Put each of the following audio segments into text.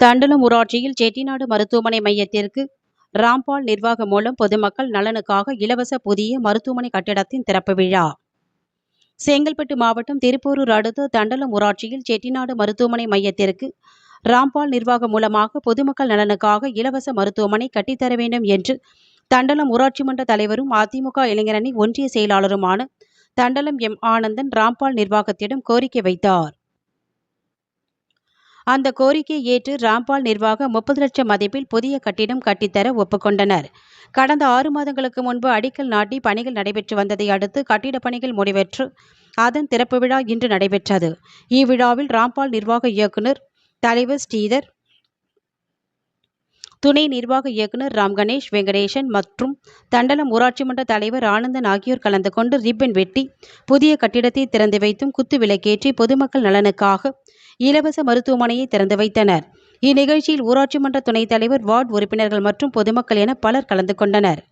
தண்டலம் ஊராட்சியில் செட்டிநாடு மருத்துவமனை மையத்திற்கு ராம்பால் நிர்வாகம் மூலம் பொதுமக்கள் நலனுக்காக இலவச புதிய மருத்துவமனை கட்டிடத்தின் திறப்பு விழா. செங்கல்பட்டு மாவட்டம் திருப்போரூர் அடுத்த தண்டலம் ஊராட்சியில் செட்டிநாடு மருத்துவமனை மையத்திற்கு ராம்பால் நிர்வாகம் மூலமாக பொதுமக்கள் நலனுக்காக இலவச மருத்துவமனை கட்டித்தர வேண்டும் என்று தண்டலம் ஊராட்சி மன்ற தலைவரும் அதிமுக இளைஞரணி ஒன்றிய செயலாளருமான தண்டலம் எம் ஆனந்தன் ராம்பால் நிர்வாகத்திடம் கோரிக்கை வைத்தார். அந்த கோரிக்கையை ஏற்று ராம்பால் நிர்வாகம் முப்பது லட்சம் மதிப்பில் புதிய கட்டிடம் கட்டித்தர ஒப்புக்கொண்டனர். கடந்த ஆறு மாதங்களுக்கு முன்பு அடிக்கல் நாட்டி பணிகள் நடைபெற்று வந்ததை அடுத்து கட்டிடப் பணிகள் முடிவெற்று அதன் திறப்பு விழா இன்று நடைபெற்றது. இவ்விழாவில் ராம்பால் நிர்வாக இயக்குனர் தலைவர் ஸ்ரீதர் துணை நிர்வாக இயக்குனர் ராம் கணேஷ் வெங்கடேசன் மற்றும் தண்டலம் ஊராட்சி மன்ற தலைவர் ஆனந்தன் ஆகியோர் கலந்து கொண்டு ரிப்பன் வெட்டி புதிய கட்டிடத்தை திறந்து வைத்தும் குத்து விளக்கேற்றி பொதுமக்கள் நலனுக்காக இலவச மருத்துவமனையை திறந்து வைத்தனர் இந்நிகழ்ச்சியில் ஊராட்சி மன்ற துணைத் தலைவர் வார்டு உறுப்பினர்கள் மற்றும் பொதுமக்கள் என பலர் கலந்து கொண்டனர்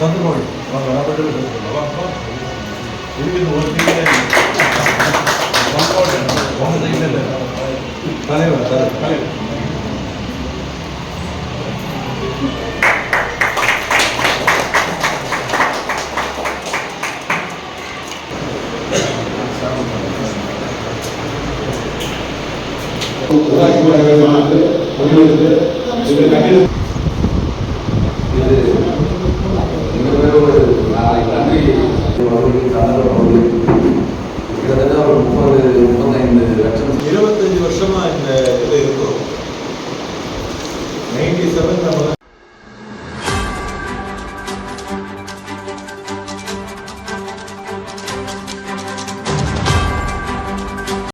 சந்தோஷம் தலைவர் தலைவர் தலைவர் ஊராட்சி மன்ற முடிவெடுத்து இது கட்டிடம் லட்சம் இருபத்தஞ்சு